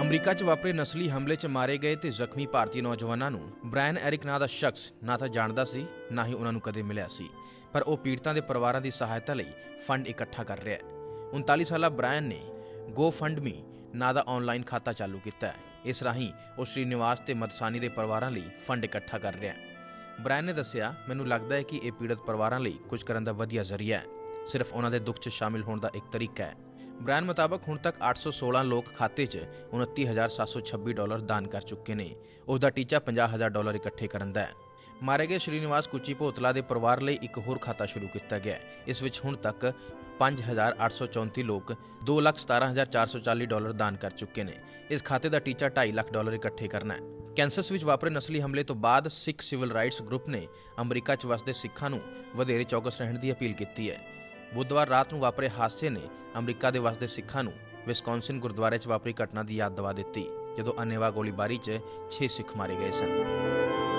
America 'ਚ ਵਾਪਰੇ ਨਸਲੀ ਹਮਲੇ 'ਚ ਮਾਰੇ ਗਏ ਤੇ ਜ਼ਖਮੀ ਭਾਰਤੀ ਨੌਜਵਾਨਾਂ ਨੂੰ ਬ੍ਰਾਇਨ ਐਰਿਕ ਨਾਂ ਦਾ ਸ਼ਖਸ ਨਾ ਤਾਂ ਜਾਣਦਾ ਸੀ, ਨਾ ਹੀ ਉਹਨਾਂ ਨੂੰ ਕਦੇ ਮਿਲਿਆ ਸੀ, ਪਰ ਉਹ ਪੀੜਤਾਂ ਦੇ ਪਰਿਵਾਰਾਂ ਦੀ ਸਹਾਇਤਾ ਲਈ ਫੰਡ ਇਕੱਠਾ ਕਰ ਰਿਹਾ ਹੈ। 39 ਸਾਲਾ ਬ੍ਰਾਇਨ ਨੇ GoFundMe ਨਾਂ ਦਾ ਆਨਲਾਈਨ ਖਾਤਾ ਚਾਲੂ ਕੀਤਾ ਹੈ। ਇਸ ਰਾਹੀਂ ਉਹ ਸ਼੍ਰੀਨਿਵਾਸ ਤੇ ਮਦਸਾਨੀ ਦੇ ਪਰਿਵਾਰਾਂ ਲਈ ਫੰਡ ਇਕੱਠਾ ਕਰ ਰਿਹਾ ਹੈ। ਬ੍ਰਾਇਨ ਨੇ ਦੱਸਿਆ, ਮੈਨੂੰ ਲੱਗਦਾ ਹੈ ਕਿ ਇਹ ਪੀੜਤ ਪਰਿਵਾਰਾਂ ਲਈ ਕੁਝ ਕਰਨ ਦਾ ਵਧੀਆ ਜ਼ਰੀਆ ਹੈ। ਸਿਰਫ ਉਹਨਾਂ ਦੇ ਦੁੱਖ 'ਚ ਸ਼ਾਮਿਲ ਹੋਣ ਦਾ ਇੱਕ ਤਰੀਕਾ ਹੈ। ਬ੍ਰਾਇਨ ਮੁਤਾਬਕ ਹੁਣ ਤੱਕ 816 ਲੋਕ ਖਾਤੇ 'ਚ 29726 ਡਾਲਰ ਦਾਨ ਕਰ ਚੁੱਕੇ ਨੇ। ਉਸ ਦਾ ਟੀਚਾ 50000 ਡਾਲਰ ਇਕੱਠੇ ਕਰਨ ਦਾ ਹੈ। ਮਾਰੇ ਗਏ ਸ਼੍ਰੀਨਿਵਾਸ ਕੁੱਚੀ ਭੋਤਲਾ ਦੇ ਪਰਿਵਾਰ ਲਈ ਇੱਕ ਹੋਰ ਖਾਤਾ ਸ਼ੁਰੂ ਕੀਤਾ ਗਿਆ ਇਸ ਵਿੱਚ ਹੁਣ ਤੱਕ 5834 ਲੋਕ 217440 ਡਾਲਰ ਦਾਨ ਕਰ ਚੁੱਕੇ ਨੇ। ਇਸ ਖਾਤੇ ਦਾ ਟੀਚਾ 2.5 ਲੱਖ ਡਾਲਰ ਇਕੱਠੇ ਕਰਨਾ ਹੈ। ਕੈਂਸਸ ਵਿੱਚ ਵਾਪਰੇ ਨਸਲੀ ਹਮਲੇ ਤੋਂ ਬਾਅਦ ਸਿੱਖ ਸਿਵਲ ਰਾਈਟਸ ਗਰੁੱਪ ਨੇ ਅਮਰੀਕਾ 'ਚ ਵਸਦੇ ਸਿੱਖਾਂ ਨੂੰ ਵਧੇਰੇ ਚੌਕਸ ਰਹਿਣ ਦੀ ਅਪੀਲ ਕੀਤੀ ਹੈ। ਬੁੱਧਵਾਰ ਰਾਤ ਨੂੰ ਵਾਪਰੇ ਹਾਦਸੇ ਨੇ ਅਮਰੀਕਾ ਦੇ ਵਸਦੇ ਸਿੱਖਾਂ ਨੂੰ ਵਿਸਕੌਨਸਿਨ ਗੁਰਦੁਆਰੇ 'ਚ ਵਾਪਰੀ ਘਟਨਾ ਦੀ ਯਾਦ ਦਿਵਾ ਦਿੱਤੀ ਜਦੋਂ ਅੰਨੇਵਾਹ ਗੋਲੀਬਾਰੀ 'ਚ 6 ਸਿੱਖ ਮਾਰੇ ਗਏ ਸਨ